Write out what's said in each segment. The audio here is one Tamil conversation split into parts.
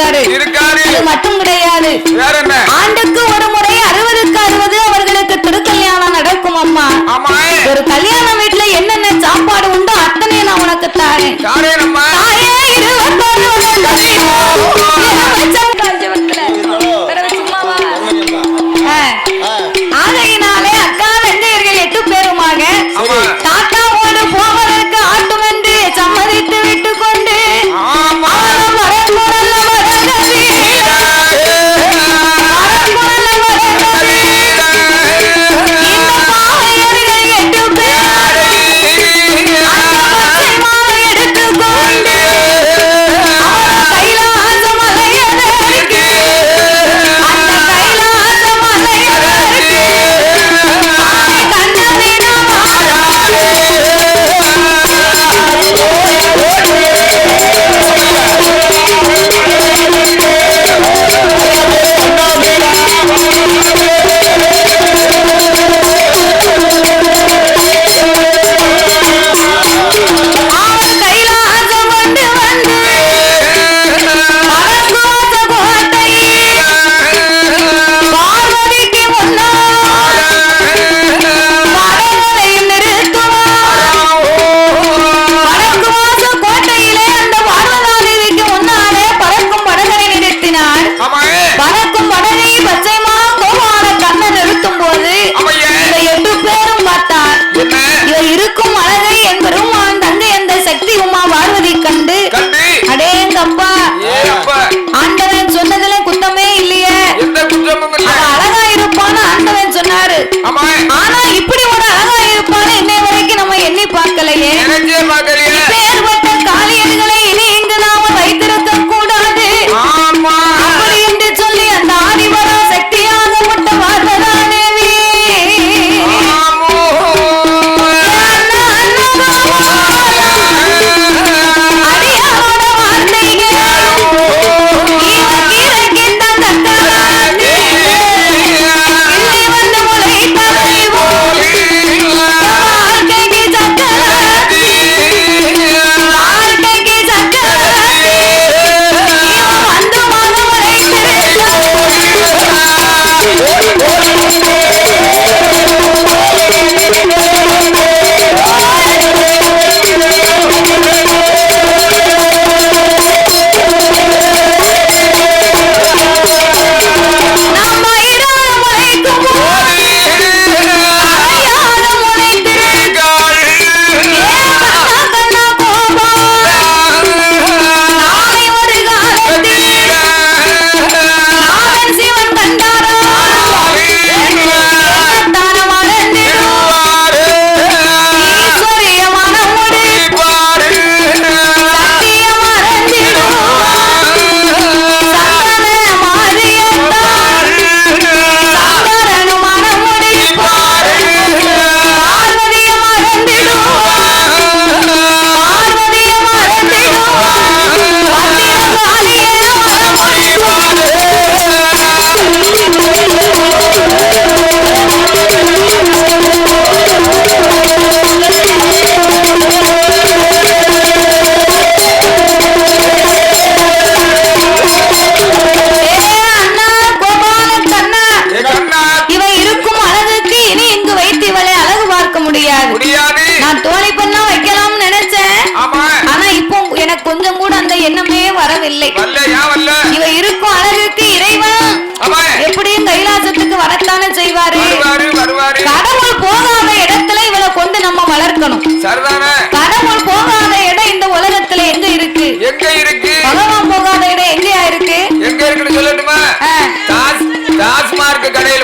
இருக்காரு. அது மட்டும் கிடையாது. ஆண்டுக்கு ஒரு முறை அறுபதுக்கு அறுபது அவர்களுக்கு திருக்கல்யாணம் நடக்கும் அம்மா. ஒரு கல்யாண வீட்டுல என்னென்ன சாப்பாடு உண்டோ அத்தனை நான் உனக்கு தாரேன். தாயே இருபத்தோரு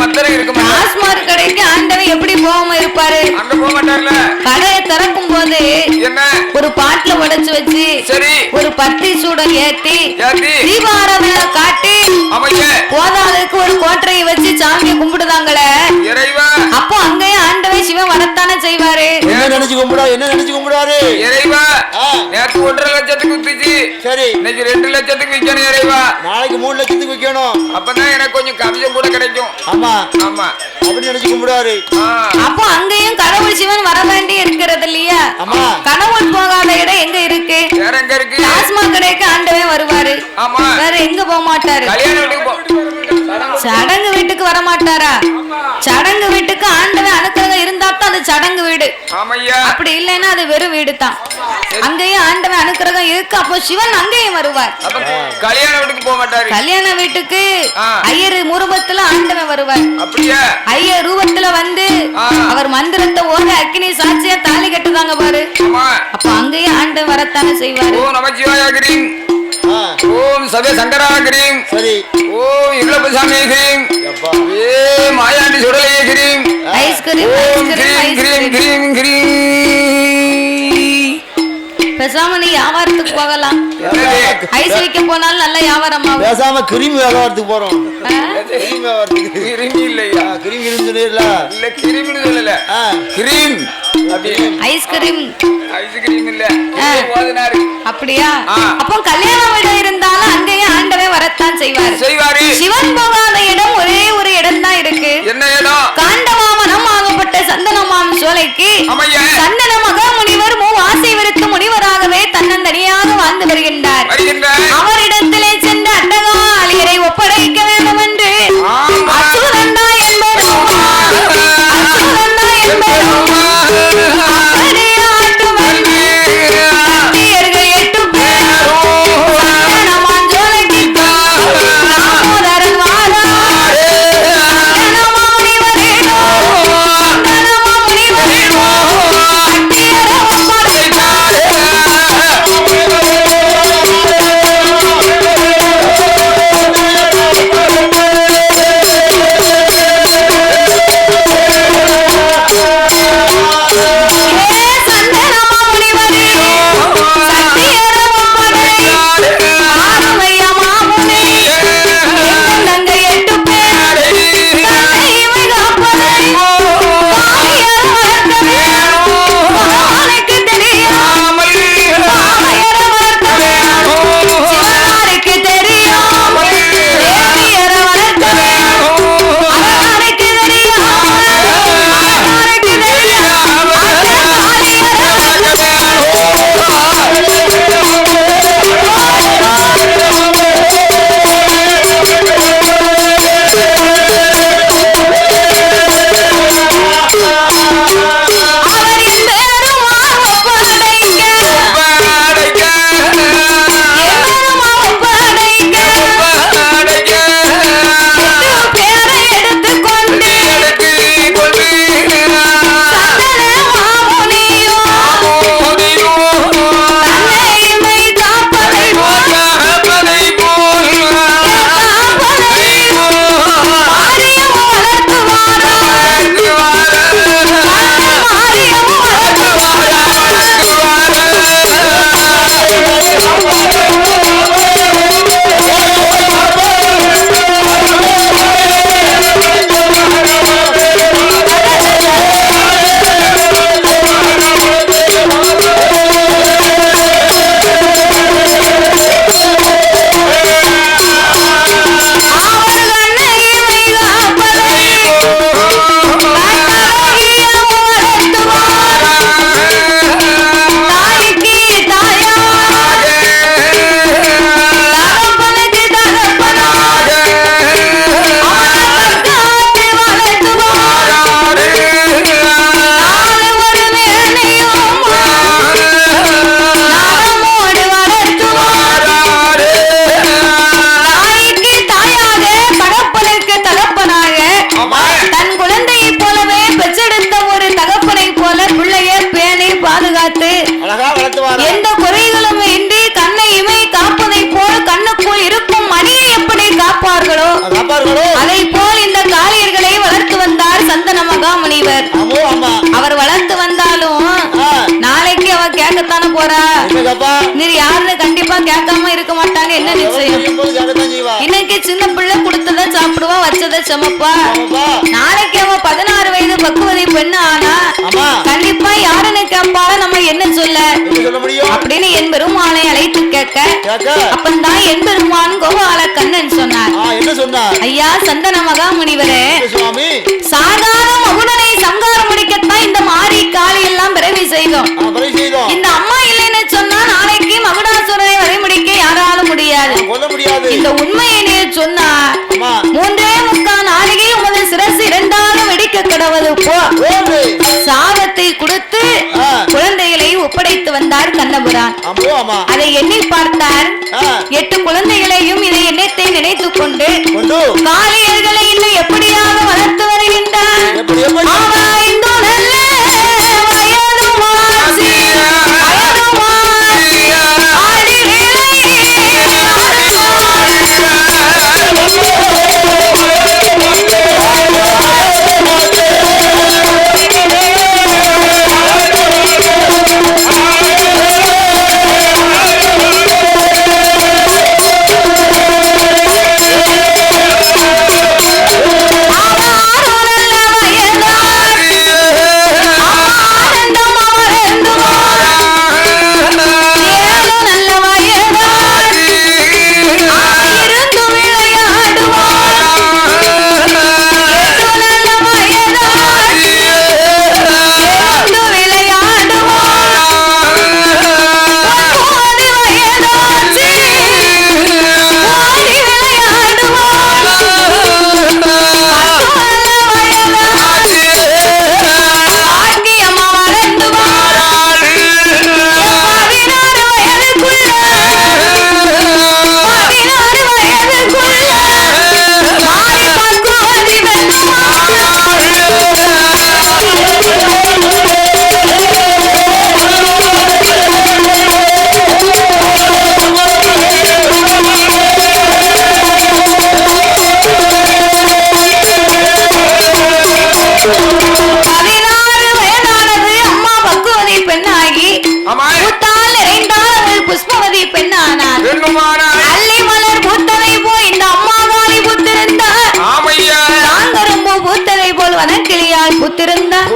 பத்திரம் இருப்பாரு? அங்க திறக்கும் போது ஒரு பாட்டுல உடைச்சு வச்சு சரி. ஒரு பத்தி சூடம் ஏத்தி தீபாராதனை காட்டி போதாததுக்கு ஒரு கோட்டையை வச்சு சாமியை கும்பிடுதாங்களே? இறைவா. இறைவன் வரத்தானே செய்வாரு? என்ன நினைச்சு கும்பிடா என்ன நினைச்சு கும்பிடாரு? இறைவா நேற்று ஒன்றரை லட்சத்துக்கு விப்பிச்சு சரி. இன்னைக்கு ரெண்டு லட்சத்துக்கு விற்கணும் இறைவா. நாளைக்கு மூணு லட்சத்துக்கு விற்கணும் அப்பதான் எனக்கு கொஞ்சம் கமிஷன் கூட கிடைக்கும். ஆமா. ஆமா. அப்படின்னு நினைச்சு கும்பிடாரு. அப்போ அங்கேயும் கடவுள் சிவன் வர வேண்டி இருக்கிறது இல்லையா? கடவுள் போகாத இடம் எங்க இருக்கு? வேற கடைக்கு ஆண்டவே வருவாரு. ஆமா. வேற எங்க போக மாட்டாரு? சடங்கு வீட்டுக்கு வர மாட்டாரா சடங்கு வீட்டுக்கு ஆண்டவன் அனுக்கிரகம் இருந்தா தான் அது சடங்கு வீடு. அப்படி இல்லைன்னா அது வெறும் வீடு தான் அங்கேயும் ஆண்டவன் அனுக்கிரகம் இருக்கு அப்போ சிவன் அங்கேயும் வருவார். கல்யாண வீட்டுக்கு போக மாட்டாரு. கல்யாண வீட்டுக்கு ஆ. ஐயர் முருபத்துல ஆண்டவன் வருவார். ஐயர் ரூபத்துல வந்து. அவர் மந்திரத்தை ஓட அக்கினி சாட்சியா தாலி கட்டுதாங்க பாரு. அப்ப அங்கேயும் ஆண்டவன் வரத்தானே செய்வாரு. ஓம் சதய சங்கரா கிரீம் சரி. ஓம் இளப்பசாமி கிரீம் ஏ Mayandi சுடலையே cream. Ice cream cream cream cream cream. பேசாம நீ வியாபாரத்துக்கு போகலாம்? ஐஸ் வைக்க போனாலும் நல்ல வியாபாரம் பேசாம கிருமி வியாபாரத்துக்கு போறோம். ஆ? கிருமி வியாபாரத்துக்கு. கிருமி இல்லையா? ஆ, கிருமி கிருமி சொல்லிடல இல்ல கிருமின்னு சொல்லல ஆ. கிரீம். அப்படின்னு ஐஸ்கிரீம் ஐஸ்கிரீம் இல்ல. ஆ. ஓதுனாரு அப்படியா. அப்போ கல்யாண வீடு இருந்தாலும் அங்கேயும் ஆண்டவன் வரத்தான் செய்வார். செய்வாரு. சிவன் போகாத இடம் ஒரே ஒரு இடம் தான் இருக்கு. என்ன இடம்? காண்டமாமனம் ஆகப்பட்ட சந்தனமாம் சோலைக்கு சந்தன மகாமுனிவர் மூ ஆசை விருத்த முனிவராகவே தன்னந்தனியாக வாழ்ந்து வருகின்றார். வருகின்ற அவரிடத்திலே இன்னைக்கு சின்ன பிள்ளை கொடுத்தத சாப்பிடுவா வச்சத சமைப்பா. நாளைக்கு அவ பதினாறு வயது பக்குவதை பெண்ணு ஆனா கண்டிப்பா யாருன்னு கேட்பால நம்ம என்ன சொல்ல? அப்படின்னு என் பெருமாளை அழைத்து கேட்க அப்பந்தான் என் பெருமான் கோபால கண்ணன் சொன்னார். ஆ என்ன சொன்னார்? ஐயா சந்தன மகாமுனிவரே என்ன சுவாமி? சாதாரண மகுடனை சங்காரம் முடிக்கத்தான் இந்த மாரி காளி எல்லாம் பிறவி செய்தோம். இந்த அம்மா இந்த உண்மையை நீ சொன்னா அம்மா. மூன்றே முக்கால் நாளிகை உமது சிரசு இரண்டாக வெடிக்க கிடவது. போ. சாபத்தை கொடுத்து. குழந்தைகளை ஒப்படைத்து வந்தார் கண்ணபுரான். அதை எண்ணி பார்த்தார். எட்டு குழந்தைகளையும் இதை எண்ணத்தை நினைத்துக் கொண்டு. கொண்டு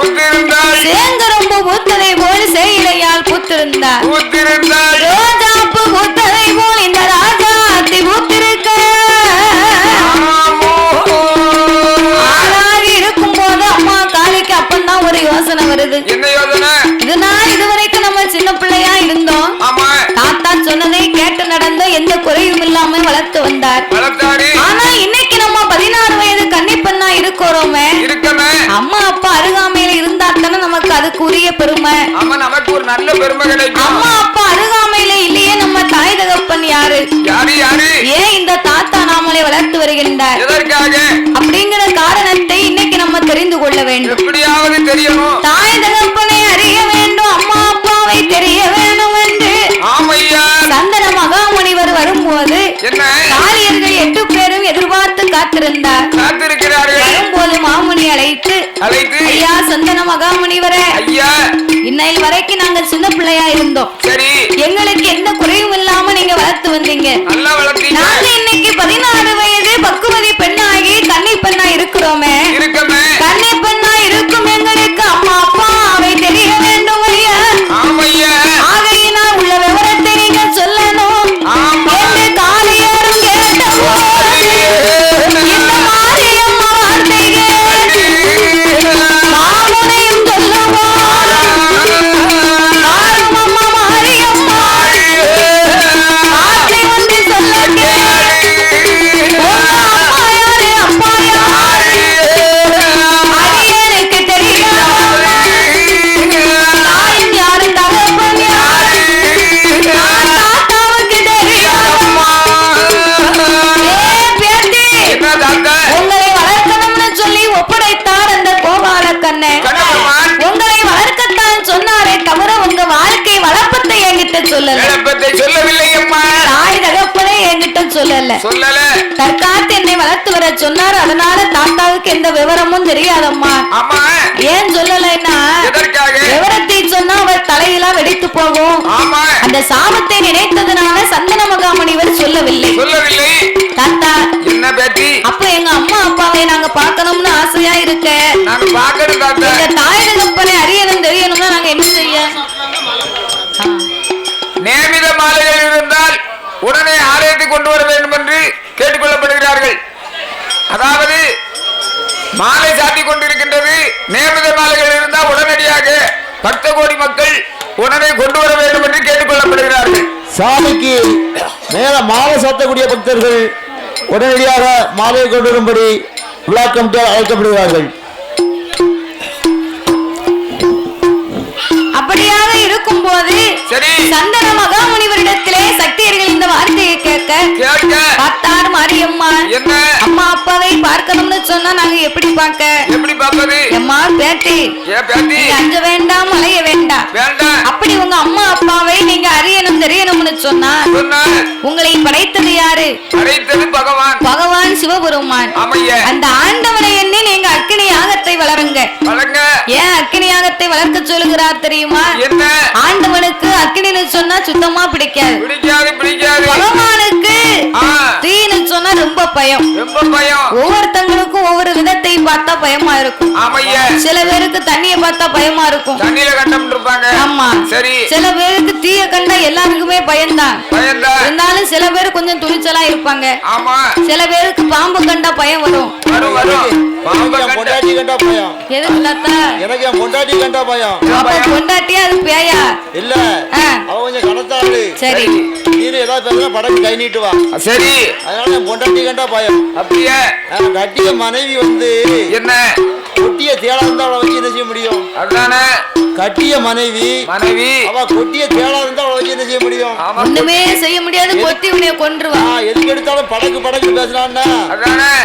பூத்திருந்தார் பூத்திருந்தாள் சேங்கரம்பு பூத்ததை போல் சேயிலையால் பூத்திருந்தார் பூத்திருந்தாள் ரோஜாப்பு பூத்ததை போல் இந்த ராஜா அத்தி பூத்திருக்க ஆமோ. ஆளாகி இருக்கும் போது அம்மா காளிக்கு அப்பந்தான் ஒரு யோசனை வருது. என்ன யோசனை? இதனால் இதுவரைக்கும் நம்ம சின்ன பிள்ளையா இருந்தோம். தாத்தா சொன்னதை கேட்டு நடந்த எந்த குறையும் இல்லாம வளர்த்து வந்தார். ஆனா இன்னைக்கு நம்ம பதினாறு வயது கன்னிப்பெண்ணா இருக்கிறோமே. அம்மா அப்பா தானே நமக்கு அதுக்குரிய பெருமை ஒரு நல்ல பெருமை கிடைக்கும். அம்மா அப்பா அருகாமையில இல்லையே நம்ம தாய் தகப்பன் யாரு? யாரு யாரு? ஏன் இந்த தாத்தா நாமளை வளர்த்து வருகின்றார்? எதற்காக? அப்படிங்கிற காரணத்தை இன்னைக்கு நம்ம தெரிந்து கொள்ள வேண்டும். எப்படியாவது தெரியணும். தாய் தகப்பனை அறிய வேண்டும் அம்மா அப்பாவை தெரிய வேண்டும் என்று. ஆமையா? சந்தன மகாமுனிவர் வரும்போது என்ன? காளியர்கள் எட்டு பேரும் எதிர்பார்த்து காத்திருந்தார். மாமுனி அழைத்து ஐயா சந்தன மகாமுனிவரே. ஐயா. இன்னையில் வரைக்கும் நாங்க சின்ன பிள்ளையா இருந்தோம். சரி. எங்களுக்கு எந்த குறையும் இல்லாம நீங்க வளர்த்து வந்தீங்க. நல்லா வளர்த்தீங்க. நாங்க இன்னைக்கு பதினாறு வயது பக்குவதி பெண்ணாகி கன்னி பெண்ணா இருக்கிறோமே. சொல்லல. தற்காத்து என்னை வளர்த்து வர சொன்னார். அதனால தாத்தாவுக்கு எந்த விவரமும் தெரியாதம்மா. ஏன் சொல்லலைன்னா விவரத்தை சொன்னா அவர் தலையெல்லாம் வெடித்து போகும். ஆமா. அந்த சாபத்தை நினைத்ததுனால சந்தன மகாமுனிவர் சொல்லவில்லை. சொல்லவில்லை. தாத்தா என்ன பேட்டி அப்ப எங்க அம்மா அப்பாவை நாங்க பார்க்கணும்னு ஆசையா இருக்க? நாங்க பாக்கணும் தாத்தா. எங்க தாய் தகப்பனை அறியணும் தெரியணும்னா நாங்க என்ன செய்ய? ஆ. நியமித மாலைகள் இருந்தால் உடனே ஆலயத்தை கொண்டு வர வேண்டும் என்று கேட்டுக்கொள்ளப்படுகிறார்கள். அதாவது மாலை சாத்தி கொண்டிருக்கின்றது. நியமித மாலைகள் இருந்தால் உடனடியாக பக்த கோடி மக்கள் உடனே கொண்டு வர வேண்டும் என்று கேட்டுக்கொள்ளப்படுகிறார்கள். சாமிக்கு மேல மாலை சாத்தக்கூடிய பக்தர்கள் உடனடியாக மாலையை கொண்டு வரும்படி விழா கமிட்டியால் அழைக்கப்படுகிறார்கள். அப்படியாக இருக்கும் போது சந்தன மகாமுனிவரிடத்திலே சக்தியர்கள் இந்த வார்த்தையை கேட்க பார்த்தார் மாரியம்மா. என்ன? அம்மா அப்பாவை பார்க்கணும்னு சொன்னா நாங்க எப்படி பார்க்க? எப்படி பார்ப்பது? அம்மா பேட்டி அஞ்ச வேண்டாம் அலைய வேண்டாம். அப்படி உங்க அம்மா அப்பாவை நீங்க அறியணும் தெரியணும்னு சொன்னா உங்களை படைத்தது யாரு? பகவான். பகவான் சிவபெருமான். அந்த ஆண்டவனை எண்ணி நீங்க அக்கினி யாகத்தை வளருங்க. ஏன் அக்கினி யாகத்தை வளர்க்க சொல்லுகிறார் தெரியுமா? என்ன? ஆண்டவனுக்கு அக்கினின்னு சொன்னா சுத்தமா பிடிக்காது. பிடிக்காது பிடிக்காது. பகவானுக்கு ஆ, தீன்னு சொன்னா ரொம்ப பயம். ரொம்ப பயம். ஒவ்வொருத்தங்களுக்கும் ஒவ்வொரு விதத்தை பார்த்தா பயமா இருக்கும். சில பேருக்கு தண்ணிய பார்த்தா பயமா இருக்கும். தண்ணியில கண்டம் இருப்பாங்க. ஆமா. சரி. சில பேருக்கு தீய கண்டா எல்லாருக்குமே பயம்தான். பயந்தா இருந்தாலும் சில பேர் கொஞ்சம் துணிச்சலா இருப்பாங்க. ஆமா. சில பேருக்கு பாம்பு கண்டா பயம் வரும். கண்ட- பொண்டாட்டி கண்டா பயம்? எதுக்கு தாத்தா? எனக்கு என் பொண்டாட்டி கண்டா பயம். அது பேயா? இல்ல. அவ கொஞ்சம் கணத்தாளு சரி. நீரு ஏதாவது பேசுனா படகு கை நீட்டு வா. சரி. அதனால என் பொண்டாட்டி கண்டா பயம். அப்படியே? கட்டிய மனைவி வந்து என்ன? கொட்டிய அவளை வச்சு என்ன செய்ய முடியும்? அதுதானே. கட்டிய மனைவி மனைவி. அவ கொட்டிய வச்சு என்ன செய்ய முடியும்? ஆமா. ஒண்ணுமே செய்ய முடியாது கொத்தி உன்னைய கொன்றுவா. ஆ, எதுக்கு எடுத்தாலும் படகு படகு அதுதானே.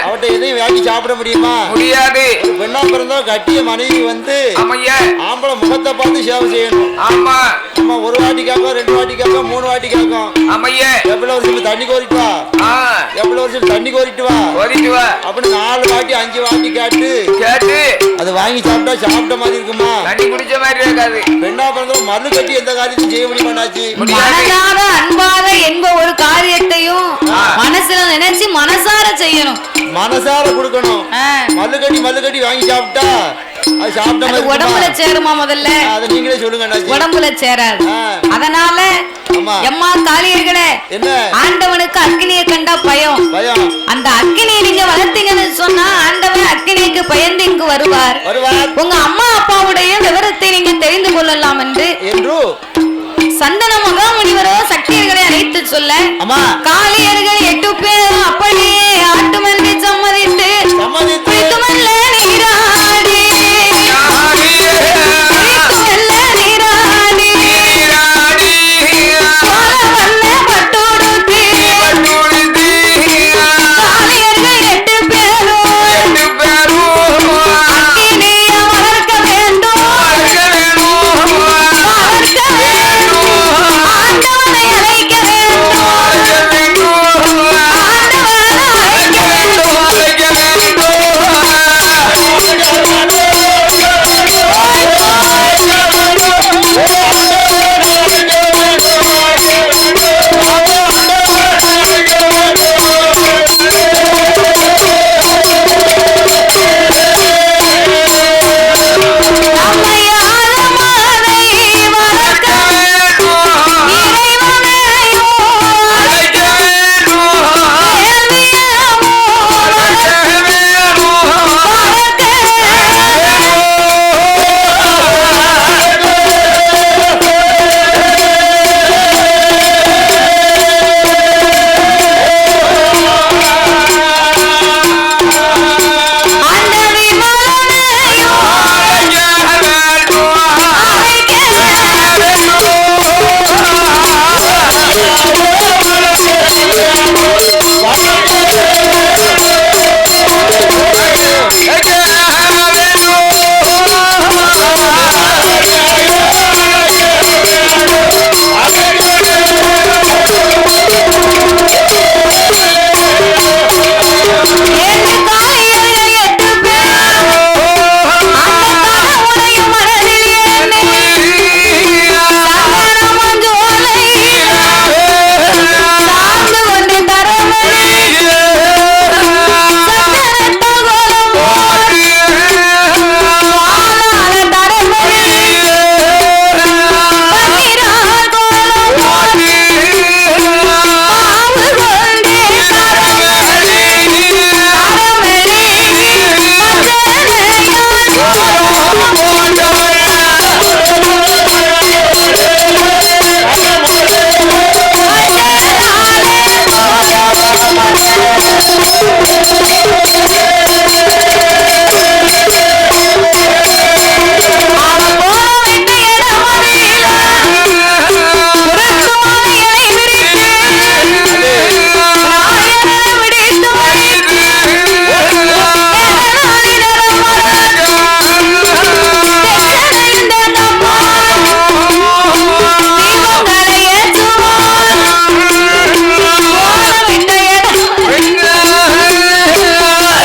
அவட்ட எதையும் வாங்கி சாப்பிட முடியுமா? முடியாது. ஒரு பெண்ணா பிறந்தா கட்டிய மனைவி வந்து ஆம்பளை முகத்தை பார்த்து சேவை செய்யணும். ஆமா. நம்ம ஒரு வாட்டி கேட்கும் ரெண்டு வாட்டி கேட்கும் மூணு வாட்டி கேட்கும் அமைய எவ்வளவு வருஷம் தண்ணி கோரிட்டு வா. ஆ. எவ்வளவு வருஷம் தண்ணி கோரிட்டு வா. ஓடிட்டு வா. அப்படி நாலு வாட்டி அஞ்சு வாட்டி கேட்டு கேட்டு அது வாங்கி சாப்பிட்டா சாப்பிட்ட மாதிரி இருக்குமா? தண்ணி குடிச்ச மாதிரி இருக்காது. பெண்ணா பிறந்தா மல்லு கட்டி எந்த காரியத்தையும் செய்ய முடியாது. மனதார அன்பாக என்ப ஒரு காரியத்தையும். மனசுல நினைச்சு மனசார செய்யணும். மனசார கொடுக்கணும். மல்லு கட்டி மல்லு கட்டி வாங்கி சாப்பிட்டா அது சாப்பிட்ட மாதிரி உடம்புல? சேருமா முதல்ல? அதை நீங்களே சொல்லுங்க உடம்புல சேராது. அதனால. எம்மா காளியர்களே என்ன? ஆண்டவனுக்கு அக்கினியை கண்டா பயம். பயம். அந்த அக்கினியை நீங்க வளர்த்தீங்கன்னு சொன்னா ஆண்டவன் அக்கினிக்கு பயந்து இங்கு வருவார். உங்க அம்மா அப்பாவுடைய விவரத்தை நீங்க தெரிந்து கொள்ளலாம் என்று என்று. சந்தன மகாமுனிவரோ சக்தியர்களை அழைத்து சொல்ல அம்மா. காளியர்கள் எட்டு அப்படி